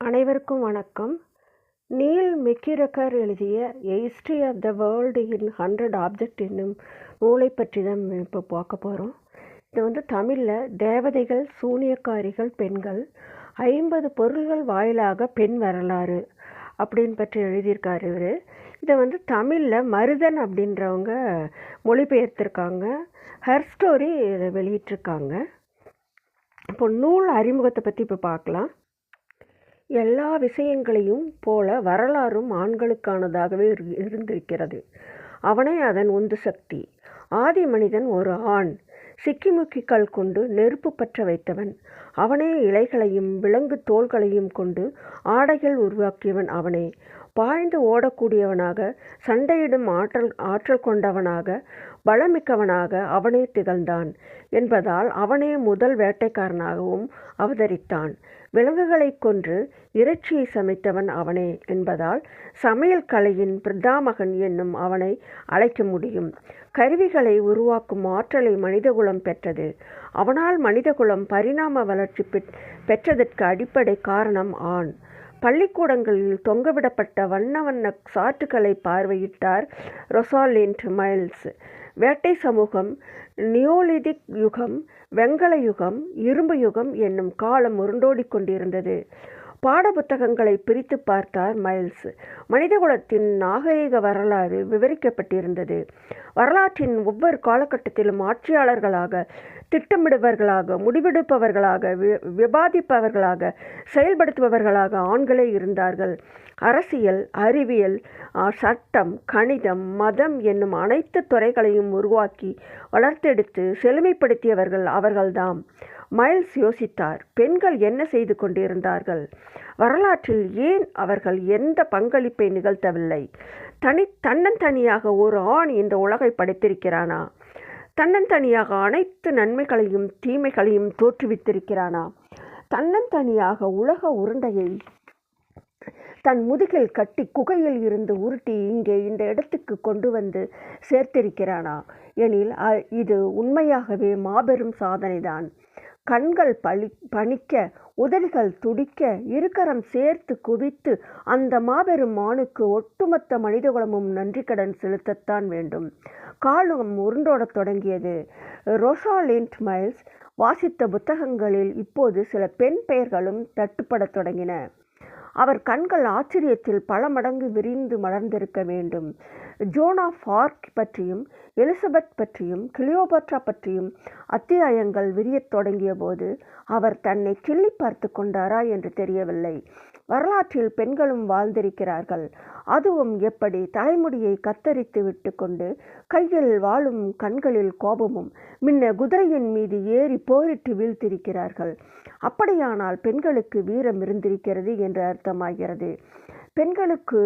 அனைவருக்கும் வணக்கம். Neil MacGregor எழுதிய a history of the world in hundred object என்னும் நூலை பற்றி தான் இப்போ பார்க்க போகிறோம் இது வந்து தமிழில் தேவதைகள் சூனியக்காரிகள் பெண்கள் ஐம்பது பொருள்கள் வாயிலாக பெண் வரலாறு அப்படின்னு பற்றி எழுதியிருக்காரு இவர். இதை வந்து தமிழில் மருதன் அப்படின்றவங்க மொழிபெயர்த்திருக்காங்க. ஹர் ஸ்டோரி இதை வெளியிட்டிருக்காங்க. இப்போ நூல் அறிமுகத்தை பற்றி இப்போ பார்க்கலாம். எல்லா விஷயங்களையும் போல வரலாறும் ஆண்களுக்கானதாகவே இரு- இருந்திருக்கிறது. அவனே அதன் உந்து சக்தி. ஆதி மனிதன் ஒரு ஆண். சிக்கிமுக்கி கல் கொண்டு நெருப்பு பற்ற வைத்தவன். அவனே இலைகளையும் விலங்கு தோள்களையும் கொண்டு ஆடைகள் உருவாக்கியவன் அவனே. பாய்ந்து ஓடக்கூடியவனாக சண்டையிடும் ஆற்றல் ஆற்றல் கொண்டவனாக பலமிக்கவனாக அவனே திகழ்ந்தான் என்பதால் அவனே முதல் வேட்டைக்காரனாகவும் அவதரித்தான். விலங்குகளைக் கொன்று இறைச்சியை சமைத்தவன் அவனே என்பதால் சமையல் கலையின் பிரதாமகன் என்னும் அவனை அழைக்க முடியும். கருவிகளை உருவாக்கும் ஆற்றலை மனிதகுலம் பெற்றது. அவனால் மனிதகுலம் பரிணாம வளர்ச்சி பெற்- பெற்றதற்கு அடிப்படை காரணம் ஆண். பள்ளிக்கூடங்களில் தொங்கவிடப்பட்ட வண்ண வண்ண சாற்றுகளை பார்வையிட்டார் ரொசாலிண்ட் மைல்ஸ் வேட்டை சமூகம் நியோலிதிக் யுகம் வெங்கல யுகம் இரும்பு யுகம் என்னும் காலம் உருண்டோடிக் கொண்டிருந்தது. பாடப்புத்தகங்களை பிரித்து பார்த்தார் மைல்ஸ். மனிதகுலத்தின் நாகரிக வரலாறு விவரிக்கப்பட்டிருந்தது. வரலாற்றின் ஒவ்வொரு காலகட்டத்திலும் ஆட்சியாளர்களாக திட்டமிடுபவர்களாக முடிவெடுப்பவர்களாக வி- விவாதிப்பவர்களாக செயல்படுத்துபவர்களாக ஆண்களே இருந்தார்கள். அரசியல் அறிவியல் சட்டம் கணிதம் மதம் என்னும் அனைத்து துறைகளையும் உருவாக்கி வளர்த்தெடுத்து செழுமைப்படுத்தியவர்கள் அவர்கள்தாம். மைல்ஸ் யோசித்தார். பெண்கள் என்ன செய்து கொண்டிருந்தார்கள்? வரலாற்றில் ஏன் அவர்கள் எந்த பங்களிப்பை நிகழ்த்தவில்லை? தனி தன்னந்தனியாக ஒரு ஆண் இந்த உலகை படைத்திருக்கிறானா? தன்னந்தனியாக அனைத்து நன்மைகளையும் தீமைகளையும் தோற்றுவித்திருக்கிறானா? தன்னந்தனியாக உலக உருண்டையை தன் முதுகில் கட்டி குகையில் இருந்து உருட்டி இங்கே இந்த இடத்துக்கு கொண்டு வந்து சேர்த்திருக்கிறானா? எனில் இது உண்மையாகவே மாபெரும் சாதனைதான். கண்கள் பழி பணிக்க உதடுகள் துடிக்க இருக்கரம் சேர்த்து குவித்து அந்த மாபெரும் மானுக்கு ஒட்டுமொத்த மனிதகுலமும் நன்றிக்கடன் செலுத்தத்தான் வேண்டும். காலம் உருண்டோடத் தொடங்கியது. ரோசாலிண்ட் மைல்ஸ் வாசித்த புத்தகங்களில் இப்போது சில பெண் பெயர்களும் தட்டுப்படத் தொடங்கின. அவர் கண்கள் ஆச்சரியத்தில் பல மடங்கு விரிந்து மலர்ந்திருக்க வேண்டும். ஜோனா ஃபார்க் பற்றியும் எலிசபெத் பற்றியும் கிளியோபட்ரா பற்றியும் அத்தியாயங்கள் விரியத் தொடங்கிய போது அவர் தன்னை கிள்ளி பார்த்து கொண்டாரா என்று தெரியவில்லை. வரலாற்றில் பெண்களும் வாழ்ந்திருக்கிறார்கள். அதுவும் எப்படி தலைமுடியை கத்தரித்து விட்டுக்கொண்டு கையில் வாழும் கண்களில் கோபமும் முன்ன குதிரையின் மீது ஏறி போரிட்டு வீழ்த்திருக்கிறார்கள். அப்படியானால் பெண்களுக்கு வீரம் இருந்திருக்கிறது என்றார் அர்த்தமாகிறது பெண்களுக்கு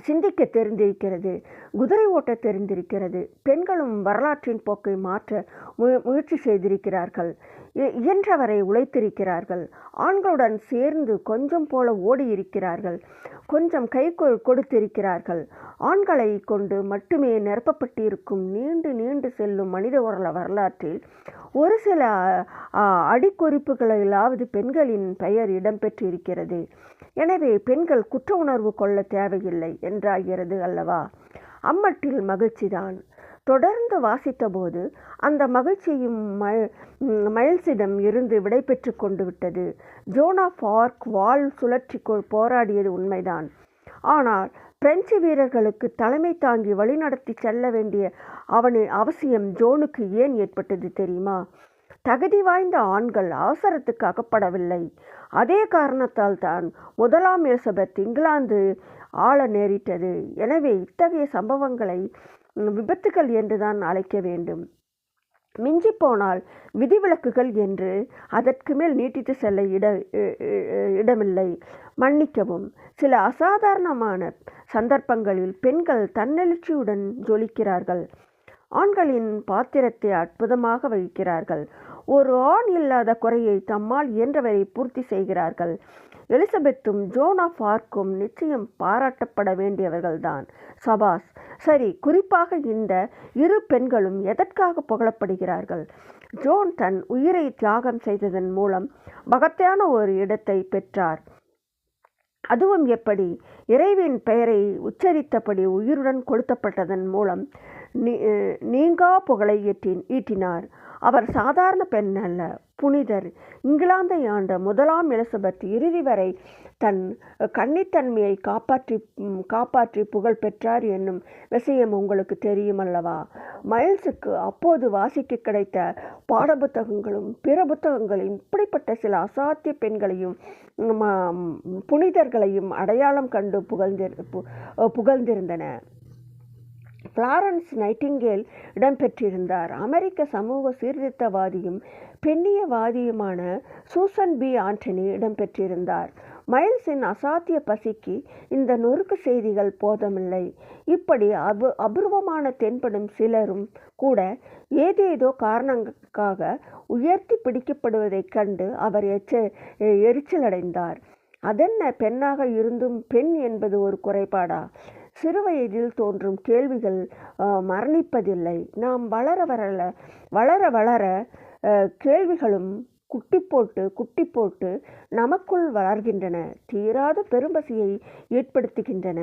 சிந்திக்க தெரிந்திருக்கிறது குதிரை ஓட்ட தெரிந்திருக்கிறது. பெண்களும் வரலாற்றின் போக்கை மாற்ற முயற்சி செய்திருக்கிறார்கள். இயன்றவரை உழைத்திருக்கிறார்கள். ஆண்களுடன் சேர்ந்து கொஞ்சம் போல ஓடி இருக்கிறார்கள் கொஞ்சம் கை கொடுத்திருக்கிறார்கள். ஆண்களை கொண்டு மட்டுமே நிரப்பப்பட்டிருக்கும் நீண்டு நீண்டு செல்லும் மனித உரல வரலாற்றில் ஒரு சில அடிக்குறிப்புகளிலாவது பெண்களின் பெயர் இடம்பெற்றிருக்கிறது. எனவே பெண்கள் குற்ற உணர்வு கொள்ள தேவையில்லை என்றாகிறது அல்லவா? அம்மட்டில் மகிழ்ச்சிதான். தொடர்ந்து வாசித்தபோது அந்த மகிழ்ச்சியும் மல் மயில்ஸிடம் மைல்ஸிடம் இருந்து விடைபெற்று கொண்டு விட்டது. ஜோனா ஃபார்க் வால் சுழற்சிக்குள் சுழற்றி போராடியது உண்மைதான். ஆனால் பிரெஞ்சு வீரர்களுக்கு தலைமை தாங்கி வழிநடத்தி செல்ல வேண்டிய அவனின் அவசியம் ஜோனுக்கு ஏன் ஏற்பட்டது தெரியுமா? தகுதி வாய்ந்த ஆண்கள் அவசரத்துக்கு அகப்படவில்லை. அதே காரணத்தால் தான் முதலாம் எலிசபெத் இங்கிலாந்து ஆள நேரிட்டது. எனவே இத்தகைய சம்பவங்களை விபத்துகள் என்றுதான் அழைக்க வேண்டும். மிஞ்சி போனால் விதிவிலக்குகள் என்று அதற்கு மேல் நீட்டித்து செல்ல இட இ- இடமில்லை. மன்னிக்கவும் சில அசாதாரணமான சந்தர்ப்பங்களில் பெண்கள் தன்னெழுச்சியுடன் ஜொலிக்கிறார்கள். ஆண்களின் பாத்திரத்தை அற்புதமாக வகிக்கிறார்கள். ஒரு ஆண் இல்லாத குறையை தம்மால் இயன்றவரை பூர்த்தி செய்கிறார்கள். எலிசபெத்தும் ஜோனா ஃபார்க்கும் நிச்சயம் பாராட்டப்பட வேண்டியவர்கள்தான். சபாஸ் சரி குறிப்பாக இந்த இரு பெண்களும் எதற்காக புகழப்படுகிறார்கள்? ஜோன் தன் உயிரை தியாகம் செய்ததன் மூலம் மகத்தான ஒரு இடத்தை பெற்றார். அதுவும் எப்படி? இறைவின் பெயரை உச்சரித்தபடி உயிருடன் கொளுத்தப்பட்டதன் மூலம் நீ- நீங்கா புகழை ஈட்டினார். அவர் சாதாரண பெண் அல்ல புனிதர். இங்கிலாந்தை ஆண்ட முதலாம் எலிசபெத் இறுதி வரை தன் கன்னித்தன்மையை காப்பாற்றி காப்பாற்றி புகழ் பெற்றார் என்னும் விஷயம் உங்களுக்கு தெரியும் அல்லவா? மைல்ஸுக்கு அப்போது வாசிக்க கிடைத்த பாடப்புத்தகங்களும் பிற புத்தகங்களையும் இப்படிப்பட்ட சில அசாத்திய பெண்களையும் புனிதர்களையும் அடையாளம் கண்டு புகழ்ந்திரு பு- புகழ்ந்திருந்தன. ஃப்ளாரன்ஸ் நைட்டிங்கேல் இடம்பெற்றிருந்தார். அமெரிக்க சமூக சீர்திருத்தவாதியும் பெண்ணியவாதியுமான சூசன் பி. ஆண்டனி இடம்பெற்றிருந்தார். மைல்ஸின் அசாத்திய பசிக்கு இந்த நொறுக்கு செய்திகள் போதமில்லை. இப்படி அபு அபூர்வமான தென்படும் சிலரும் கூட ஏதேதோ காரணங்களுக்காக உயர்த்தி பிடிக்கப்படுவதைக் கண்டு அவர் எச்ச எரிச்சலடைந்தார். அதென்ன பெண்ணாக இருந்தும் பெண் என்பது ஒரு குறைபாடா? சிறுவயதில் தோன்றும் கேள்விகள் மரணிப்பதில்லை. நாம் வளர வளர வளர வளர கேள்விகளும் குட்டி போட்டு குட்டி போட்டு நமக்குள் வளர்கின்றன தீராத பெரும்பசியை ஏற்படுத்துகின்றன.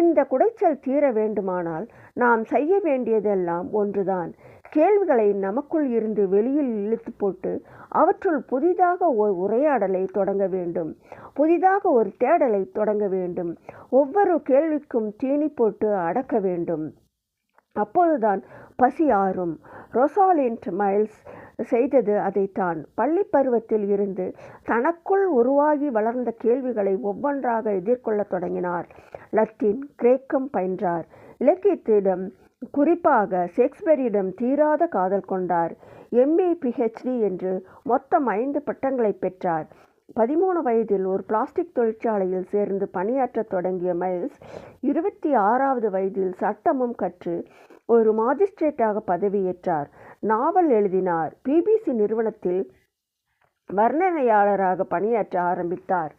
இந்த குடைச்சல் தீர வேண்டுமானால் நாம் செய்ய வேண்டியதெல்லாம் ஒன்றுதான். கேள்விகளை நமக்குள் இருந்து வெளியில் இழுத்து போட்டு அவற்றுள் புதிதாக ஒரு உரையாடலை தொடங்க வேண்டும். புதிதாக ஒரு தேடலை தொடங்க வேண்டும். ஒவ்வொரு கேள்விக்கும் தீனி போட்டு அடக்க வேண்டும். அப்போதுதான் பசி ஆறும். ரொசாலின்ட் மைல்ஸ் செய்தது அதைத்தான். பள்ளி பருவத்தில் இருந்து தனக்குள் உருவாகி வளர்ந்த கேள்விகளை ஒவ்வொன்றாக எதிர்கொள்ளத் தொடங்கினார். லத்தீன் கிரேக்கம் பயின்றார். இலக்கியத்திடம் குறிப்பாக ஷேக்ஸ்பியரிடம் தீராத காதல் கொண்டார். எம்ஏ பிஹெச்டி என்று மொத்தம் ஐந்து பட்டங்களை பெற்றார். பதிமூணு வயதில் ஒரு பிளாஸ்டிக் தொழிற்சாலையில் சேர்ந்து பணியாற்றத் தொடங்கிய மைல்ஸ் இருபத்தி ஆறாவது வயதில் சட்டமும் கற்று ஒரு மாஜிஸ்ட்ரேட்டாக பதவியேற்றார். நாவல் எழுதினார். பிபிசி நிறுவனத்தில் வர்ணனையாளராக பணியாற்ற ஆரம்பித்தார்.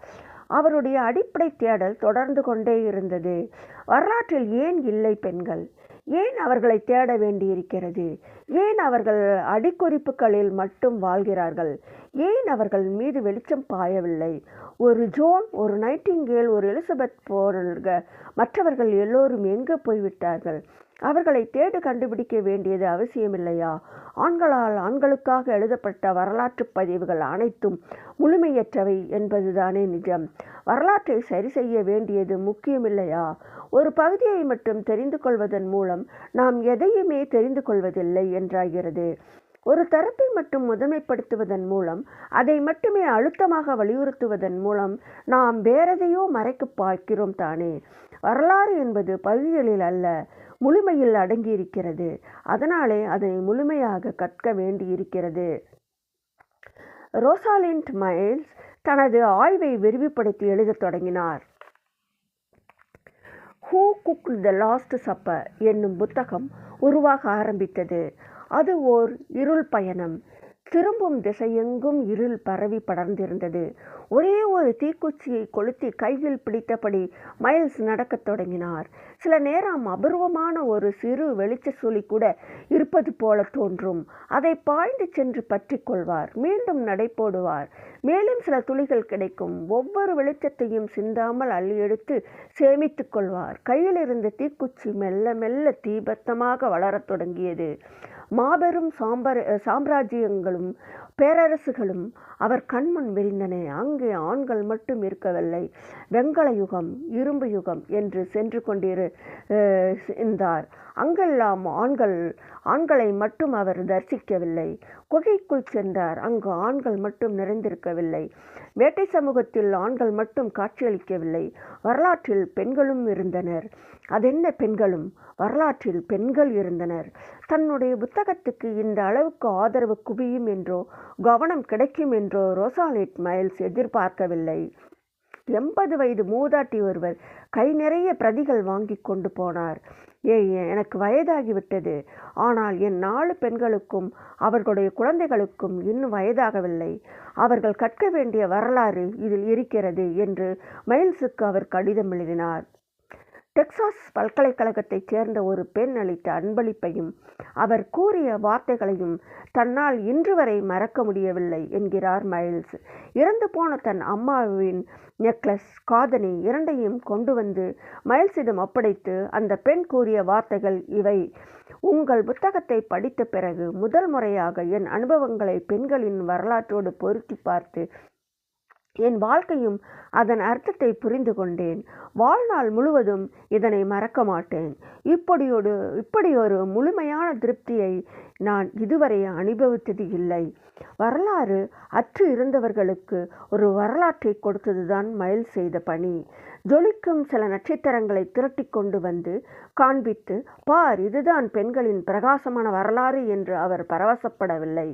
அவருடைய அடிப்படை தேடல் தொடர்ந்து கொண்டே இருந்தது. வரலாற்றில் ஏன் இல்லை பெண்கள்? ஏன் அவர்களை தேட வேண்டியிருக்கிறது? ஏன் அவர்கள் அடிக்குறிப்புகளில் மட்டும் வாழ்கிறார்கள்? ஏன் அவர்கள் மீது வெளிச்சம் பாயவில்லை? ஒரு ஜோன் ஒரு நைட்டிங்கேல் ஒரு எலிசபெத் போன்ற மற்றவர்கள் எல்லோரும் எங்கே போய்விட்டார்கள்? அவர்களை தேடு கண்டுபிடிக்க வேண்டியது அவசியமில்லையா? ஆண்களால் ஆண்களுக்காக எழுதப்பட்ட வரலாற்று பதிவுகள் அனைத்தும் முழுமையற்றவை என்பதுதானே நிஜம். வரலாற்றை சரி செய்ய வேண்டியது முக்கியமில்லையா? ஒரு பகுதியை மட்டும் தெரிந்து கொள்வதன் மூலம் நாம் எதையுமே தெரிந்து கொள்வதில்லை என்றாகிறது. ஒரு தரப்பை மட்டும் முதன்மைப்படுத்துவதன் மூலம் அதை மட்டுமே அழுத்தமாக வலியுறுத்துவதன் மூலம் நாம் வேறெதையோ மறைக்க பார்க்கிறோம் தானே. வரலாறு என்பது பகுதிகளில் அல்ல முழுமையில் அடங்கியிருக்கிறது. அதனாலே அதனை முழுமையாக கற்க வேண்டியிருக்கிறது. ரோசாலிண்ட் மைல்ஸ் தனது ஆய்வை விரிவுபடுத்தி எழுதத் தொடங்கினார். Who cook the last supper என்னும் புத்தகம் உருவாக ஆரம்பித்தது. அது ஓர் இருள் பயணம். திரும்பும் திசையெங்கும் இருள் பரவி படர்ந்திருந்தது. ஒரே ஒரு தீக்குச்சியை கொளுத்தி கையில் பிடித்தபடி மைல்ஸ் நடக்கத் தொடங்கினார். சில நேரம் அபூர்வமான ஒரு சிறு வெளிச்ச சுழி கூட இருப்பது போல தோன்றும். அதை பாய்ந்து சென்று பற்றி கொள்வார் மீண்டும் நடை போடுவார். மேலும் சில துளிகள் கிடைக்கும். ஒவ்வொரு வெளிச்சத்தையும் சிந்தாமல் அள்ளி எடுத்து சேமித்துக் கொள்வார். கையில் இருந்த தீக்குச்சி மெல்ல மெல்ல தீபத்தமாக வளரத் தொடங்கியது. மாபெரும் சாம்பர் சாம்ராஜ்யங்களும் பேரரசுகளும் அவர் கண்முன் விரிந்தன. அங்கே ஆண்கள் மட்டும் இருக்கவில்லை. வெங்கல யுகம் இரும்பு யுகம் என்று சென்று கொண்டிரு இருந்தார் அங்கெல்லாம் ஆண்கள் ஆண்களை மட்டும் அவர் தரிசிக்கவில்லை. குகைக்குள் சென்றார். அங்கு ஆண்கள் மட்டும் நிறைந்திருக்கவில்லை. வேட்டை சமூகத்தில் ஆண்கள் மட்டும் காட்சியளிக்கவில்லை. வரலாற்றில் பெண்களும் இருந்தனர். அதென்ன பெண்களும்? வரலாற்றில் பெண்கள் இருந்தனர். தன்னுடைய புத்தகத்துக்கு இந்த அளவுக்கு ஆதரவு குவியும் என்றோ கவனம் கிடைக்கும் என்றோ ரோசாலிட் மைல்ஸ் எதிர்பார்க்கவில்லை. எண்பது வயது மூதாட்டி ஒருவர் கை நிறைய பிரதிகள் வாங்கி கொண்டு போனார். ஏ எனக்கு வயதாகிவிட்டது ஆனால் என் நாலு பெண்களுக்கும் அவர்களுடைய குழந்தைகளுக்கும் இன்னும் வயதாகவில்லை. அவர்கள் கற்க வேண்டிய வரலாறு இதில் இருக்கிறது என்று மைல்ஸுக்கு அவர் கடிதம் எழுதினார். டெக்சாஸ் பல்கலைக்கழகத்தைச் சேர்ந்த ஒரு பெண் அளித்த அன்பளிப்பையும் அவர் கூறிய வார்த்தைகளையும் தன்னால் இன்று வரை மறக்க முடியவில்லை என்கிறார் மைல்ஸ். இறந்து போன தன் அம்மாவின் நெக்லஸ் காதணி இரண்டையும் கொண்டு வந்து மைல்ஸிடம் ஒப்படைத்து அந்த பெண் கூறிய வார்த்தைகள் இவை. உங்கள் புத்தகத்தை படித்த பிறகு முதல் முறையாக என் அனுபவங்களை பெண்களின் வரலாற்றோடு பொருத்தி பார்த்து என் வாழ்க்கையும் அதன் அர்த்தத்தை புரிந்து கொண்டேன். வாழ்நாள் முழுவதும் இதனை மறக்க மாட்டேன். இப்படியொரு இப்படியொரு முழுமையான திருப்தியை நான் இதுவரை அனுபவித்தது இல்லை. வரலாறு அற்று இருந்தவர்களுக்கு ஒரு வரலாற்றை கொடுத்ததுதான் மயில் செய்த பணி. ஜொலிக்கும் சில நட்சத்திரங்களை திரட்டி கொண்டு வந்து காண்பித்து பார் இதுதான் பெண்களின் பிரகாசமான வரலாறு என்று அவர் பரவசப்படவில்லை.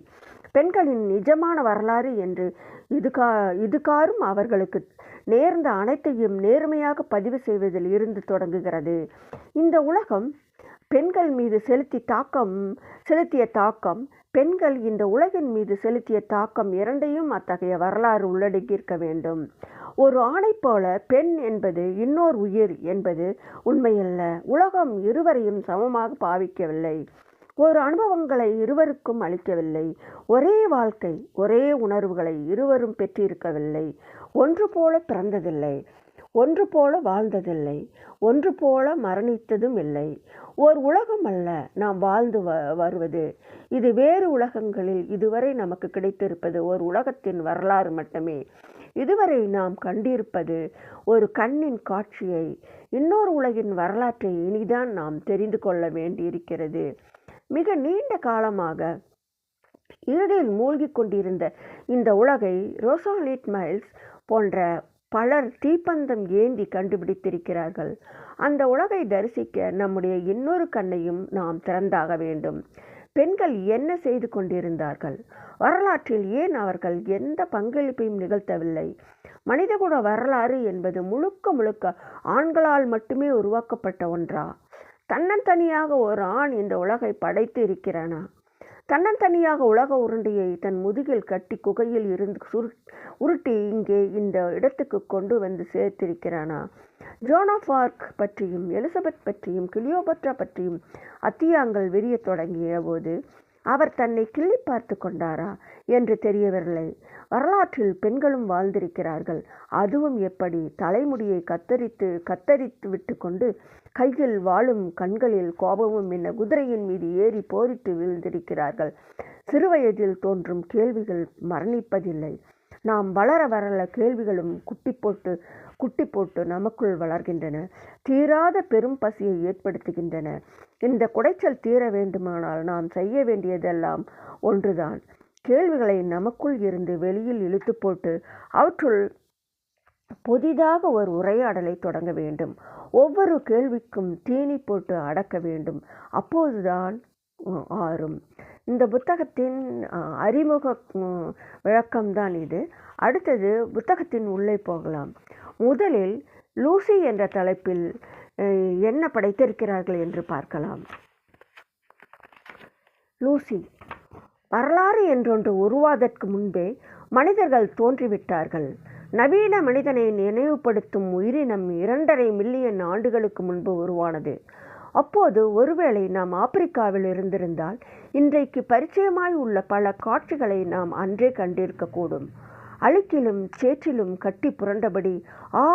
பெண்களின் நிஜமான வரலாறு என்று இதுகா இதுகாரும் அவர்களுக்கு நேர்ந்த அனைத்தையும் நேர்மையாக பதிவு செய்வதில் இருந்து தொடங்குகிறது. இந்த உலகம் பெண்கள் மீது செலுத்தி தாக்கம் செலுத்திய தாக்கம் பெண்கள் இந்த உலகின் மீது செலுத்திய தாக்கம் இரண்டையும் அத்தகைய வரலாறு உள்ளடக்கியிருக்க வேண்டும். ஒரு ஆணை போல பெண் என்பது இன்னொரு உயிர் என்பது உண்மையல்ல. உலகம் இருவரையும் சமமாக பாவிக்கவில்லை. ஒரு அனுபவங்களை இருவருக்கும் அளிக்கவில்லை. ஒரே வாழ்க்கை ஒரே உணர்வுகளை இருவரும் பெற்றிருக்கவில்லை. ஒன்று போல பிறந்ததில்லை. ஒன்று போல வாழ்ந்ததில்லை ஒன்று போல மரணித்ததும் இல்லை. ஓர் உலகம் அல்ல நாம் வாழ்ந்து வ வருவது. இது வேறு உலகங்களில் இதுவரை நமக்கு கிடைத்திருப்பது ஒரு உலகத்தின் வரலாறு மட்டுமே. இதுவரை நாம் கண்டிருப்பது ஒரு கண்ணின் காட்சியை இன்னொரு உலகின் வரலாற்றை இனிதான் நாம் தெரிந்து கொள்ள வேண்டியிருக்கிறது. மிக நீண்ட காலமாக இருளில் மூழ்கிக் கொண்டிருந்த இந்த உலகை ரோசாலிட் மைல்ஸ் போன்ற பலர் தீப்பந்தம் ஏந்தி கண்டுபிடித்திருக்கிறார்கள். அந்த உலகை தரிசிக்க நம்முடைய இன்னொரு கண்ணையும் நாம் திறந்தாக வேண்டும். பெண்கள் என்ன செய்து கொண்டிருந்தார்கள்? வரலாற்றில் ஏன் அவர்கள் எந்த பங்களிப்பையும் நிகழ்த்தவில்லை? மனிதகுல வரலாறு என்பது முழுக்க முழுக்க ஆண்களால் மட்டுமே உருவாக்கப்பட்ட ஒன்றா? தன்னந்தனியாக ஒரு ஆண் இந்த உலகை படைத்து இருக்கிறானா? தன்னந்தனியாக உலக உருண்டையை தன் முதுகில் கட்டி குகையில் இருந்து சுரு உருட்டி இங்கே இந்த இடத்துக்கு கொண்டு வந்து சேர்த்திருக்கிறானா? ஜோனா பார்க் பற்றியும் எலிசபெத் பற்றியும் கிளியோபட்ரா பற்றியும் அத்தியாங்கள் விரிய தொடங்கிய போது அவர் தன்னை கிள்ளி பார்த்து கொண்டாரா என்று தெரியவில்லை. வரலாற்றில் பெண்களும் வாழ்ந்திருக்கிறார்கள். அதுவும் எப்படி? தலைமுடியை கத்தரித்து கத்தரித்து விட்டு கொண்டு கையில் வாழும் கண்களில் கோபமும் என்ன? குதிரையின் மீது ஏறி போரிட்டு வீழ்ந்திருக்கிறார்கள். சிறுவயதில் தோன்றும் கேள்விகள் மரணிப்பதில்லை. நாம் வளர வரல கேள்விகளும் குட்டி போட்டு குட்டி போட்டு நமக்குள் வளர்கின்றன. தீராத பெரும் பசியை ஏற்படுத்துகின்றன. இந்த குடைச்சல் தீர வேண்டுமானால் நாம் செய்ய வேண்டியதெல்லாம் ஒன்றுதான். கேள்விகளை நமக்குள் இருந்து வெளியில் இழுத்து போட்டு அவற்றுள் புதிதாக ஒரு உரையாடலை தொடங்க வேண்டும். ஒவ்வொரு கேள்விக்கும் தீனி போட்டு அடக்க வேண்டும். அப்போதுதான் ஆறும். இந்த புத்தகத்தின் அறிமுக விளக்கம்தான் இது. அடுத்தது புத்தகத்தின் உள்ளே போகலாம். முதலில் லூசி என்ற தலைப்பில் என்ன படைத்திருக்கிறார்கள் என்று பார்க்கலாம். லூசி வரலாறு என்றொன்று உருவாதற்கு முன்பே மனிதர்கள் தோன்றிவிட்டார்கள். நவீன மனிதனை நினைவுபடுத்தும் உயிரினம் இரண்டரை மில்லியன் ஆண்டுகளுக்கு முன்பு உருவானது. அப்போது ஒருவேளை நாம் ஆப்பிரிக்காவில் இருந்திருந்தால் இன்றைக்கு பரிச்சயமாய் உள்ள பல காட்சிகளை நாம் அன்றே கண்டிருக்கக்கூடும். அழுக்கிலும் சேற்றிலும் கட்டி புரண்டபடி ஆ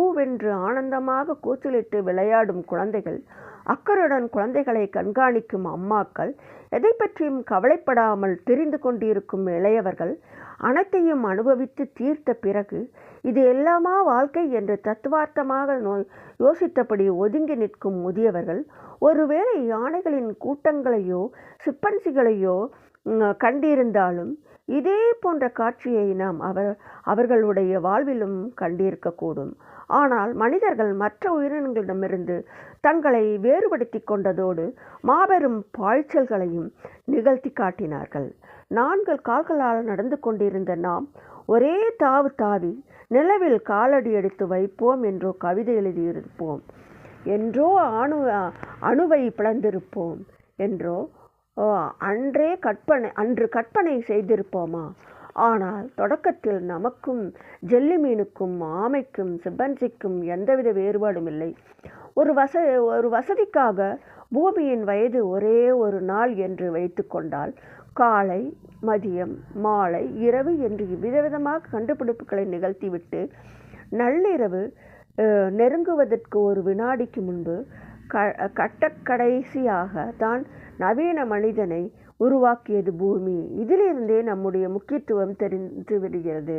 ஊவென்று ஆனந்தமாக கூச்சலிட்டு விளையாடும் குழந்தைகள் அக்கருடன் குழந்தைகளை கண்காணிக்கும் அம்மாக்கள் எதை பற்றியும் கவலைப்படாமல் தெரிந்து கொண்டிருக்கும் இளையவர்கள் அனைத்தையும் அனுபவித்து தீர்த்த பிறகு இது எல்லாமா வாழ்க்கை என்று தத்துவார்த்தமாக நோய் யோசித்தபடி ஒதுங்கி நிற்கும் முதியவர்கள் ஒருவேளை யானைகளின் கூட்டங்களையோ சிப்பன்சிகளையோ கண்டிருந்தாலும் இதே போன்ற காட்சியை நாம் அவர் அவர்களுடைய வாழ்விலும் கண்டிருக்கக்கூடும். ஆனால் மனிதர்கள் மற்ற உயிரினங்களிடமிருந்து தங்களை வேறுபடுத்தி கொண்டதோடு மாபெரும் பாய்ச்சல்களையும் நிகழ்த்தி காட்டினார்கள். நான்கு கால்களால் நடந்து கொண்டிருந்த நாம் ஒரே தாவு தாவி நிலவில் காலடி எடுத்து வைப்போம் என்றோ கவிதை எழுதியிருப்போம். என்றோ அணு அணுவை பிளந்திருப்போம் என்றோ அன்றே கற்பனை அன்று கற்பனை செய்திருப்போமா? ஆனால் தொடக்கத்தில் நமக்கும் ஜெல்லி மீனுக்கும் ஆமைக்கும் சிம்பன்சிக்கும் எந்தவித வேறுபாடும் இல்லை. ஒரு வச ஒரு வசதிக்காக பூமியின் வயது ஒரே ஒரு நாள் என்று வைத்துக்கொண்டால் காலை மதியம் மாலை இரவு என்று விதவிதமாக கண்டுபிடிப்புகளை நிகழ்த்திவிட்டு நள்ளிரவு நெருங்குவதற்கு ஒரு வினாடிக்கு முன்பு க கட்டக்கடைசியாக தான் நவீன மனிதனை உருவாக்கியது பூமி. இதிலிருந்தே நம்முடைய முக்கியத்துவம் தெரிந்து விடுகிறது.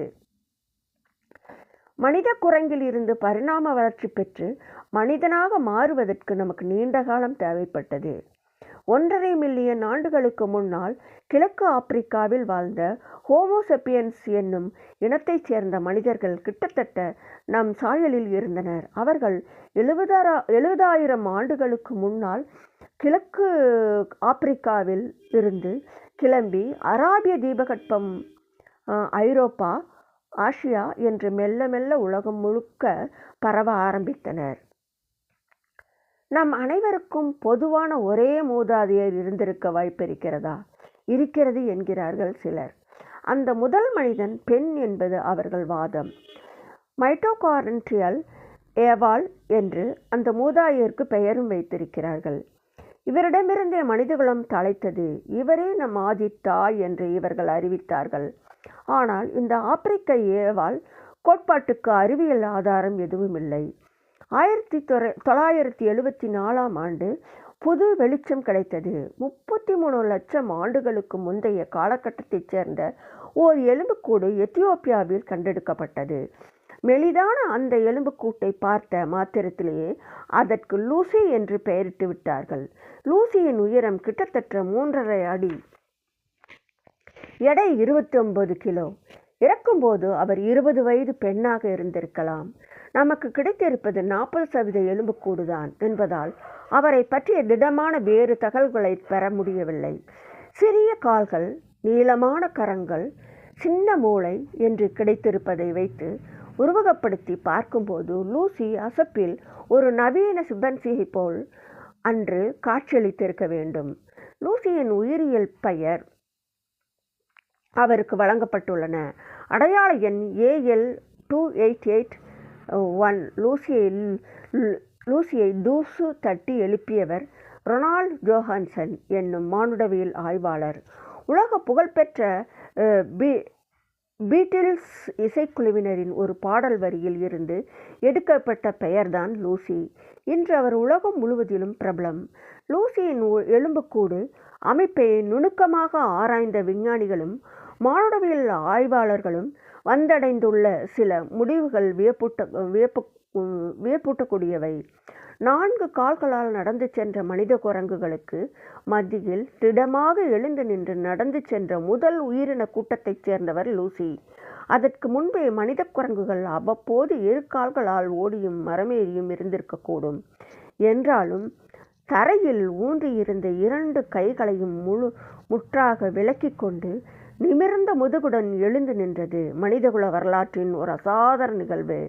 மனித குரங்கில் இருந்து பரிணாம வளர்ச்சி பெற்று மனிதனாக மாறுவதற்கு நமக்கு நீண்ட காலம் தேவைப்பட்டது. ஒன்றரை மில்லியன் ஆண்டுகளுக்கு முன்னால் கிழக்கு ஆப்பிரிக்காவில் வாழ்ந்த ஹோமோசெப்பியன்ஸ் என்னும் இனத்தைச் சேர்ந்த மனிதர்கள் கிட்டத்தட்ட நம் சாயலில் இருந்தனர். அவர்கள் எழுபதாரா எழுபதாயிரம் ஆண்டுகளுக்கு முன்னால் கிழக்கு ஆப்பிரிக்காவில் இருந்து கிளம்பி அராபிய தீபகற்பம் ஐரோப்பா ஆசியா என்று மெல்ல மெல்ல உலகம் முழுக்க பரவ ஆரம்பித்தனர். நம் அனைவருக்கும் பொதுவான ஒரே மூதாதையர் இருந்திருக்க வாய்ப்பிருக்கிறதா இருக்கிறது? என்கிறார்கள் சிலர். அந்த முதல் மனிதன் பெண் என்பது அவர்கள் வாதம். மைட்டோகாரன்ட்ரியல் ஏவாள் என்று அந்த மூதாதையருக்கு பெயரும் வைத்திருக்கிறார்கள். இவரிடமிருந்தே மனிதகுலம் தலைத்தது இவரே நம் ஆதி தாய் என்று இவர்கள் அறிவித்தார்கள். ஆனால் இந்த ஆப்பிரிக்க ஏவாள் கோட்பாட்டுக்கு அறிவியல் ஆதாரம் எதுவும் இல்லை ஆயிரத்தி தொரை தொள்ளாயிரத்தி எழுபத்தி நாலாம் ஆண்டு புது வெளிச்சம் கிடைத்தது. முப்பத்தி மூணு லட்சம் ஆண்டுகளுக்கு முந்தைய காலகட்டத்தைச் சேர்ந்த ஓர் எலும்புக்கூடு எத்தியோப்பியாவில் கண்டெடுக்கப்பட்டது. மெலிதான அந்த எலும்புக்கூட்டை பார்த்த மாத்திரத்திலேயே அதற்கு லூசி என்று பெயரிட்டு விட்டார்கள். லூசியின் உயரம் கிட்டத்தட்ட மூன்றரை அடி. எடை இருபத்தி ஒன்பது கிலோ. இறக்கும்போது அவர் இருபது வயது பெண்ணாக இருந்திருக்கலாம். நமக்கு கிடைத்திருப்பது நாற்பது சதவீத எலும்புக்கூடுதான் என்பதால் அவரை பற்றிய திடமான வேறு தகவல்களை பெற முடியவில்லை. சிறிய கால்கள் நீளமான கரங்கள் சின்ன மூளை என்று கிடைத்திருப்பதை வைத்து உருவகப்படுத்தி பார்க்கும்போது லூசி அசப்பில் ஒரு நவீன சிம்பன்சியை போல் அன்று காட்சியளித்திருக்க வேண்டும். லூசியின் உயிரியல் பெயர் அவருக்கு வழங்கப்பட்டுள்ளன. அடையாள எண் AL two eight eight one லூசியை லூசியை தூசு தட்டி எழுப்பியவர் ரொனால்ட் ஜோஹான்சன் என்னும் மானுடவியல் ஆய்வாளர். உலக புகழ்பெற்ற பி பீட்டில்ஸ் இசைக்குழுவினரின் ஒரு பாடல் வரியில் இருந்து எடுக்கப்பட்ட பெயர்தான் லூசி. இன்று அவர் உலகம் முழுவதிலும் பிரபலம். லூசியின் எலும்புக்கூடு அமைப்பை நுணுக்கமாக ஆராய்ந்த விஞ்ஞானிகளும் மானுடவியல் ஆய்வாளர்களும் வந்தடைந்துள்ள சில முடிவுகள் வியப்பூட்ட வியப்பு வியப்பூட்டக்கூடியவை. நான்கு கால்களால் நடந்து சென்ற மனித குரங்குகளுக்கு மத்தியில் திடமாக எழுந்து நின்று நடந்து சென்ற முதல் உயிரின கூட்டத்தைச் சேர்ந்தவர் லூசி. அதற்கு முன்பே மனித குரங்குகள் அவ்வப்போது இரு கால்களால் ஓடியும் மரமேறியும் இருந்திருக்கக்கூடும். என்றாலும் தரையில் ஊன்றியிருந்த இரண்டு கைகளையும் முழு முற்றாக விலக்கிக் கொண்டு நிமிர்ந்த முதுகுடன் எழுந்து நின்றது மனிதகுல வரலாற்றின் ஒரு அசாதாரண நிகழ்வு.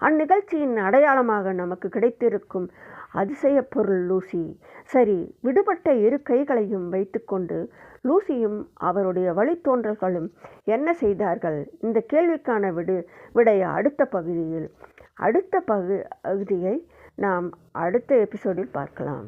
அந்நிகழ்ச்சியின் அடையாளமாக நமக்கு கிடைத்திருக்கும் அதிசய பொருள் லூசி. சரி விடுபட்ட இரு கைகளையும் வைத்துக்கொண்டு லூசியும் அவருடைய வழித்தோன்றல்களும் என்ன செய்தார்கள்? இந்த கேள்விக்கான விடு விடைய அடுத்த பகுதியில் அடுத்த பகு பகுதியை நாம் அடுத்த எபிசோடில் பார்க்கலாம்.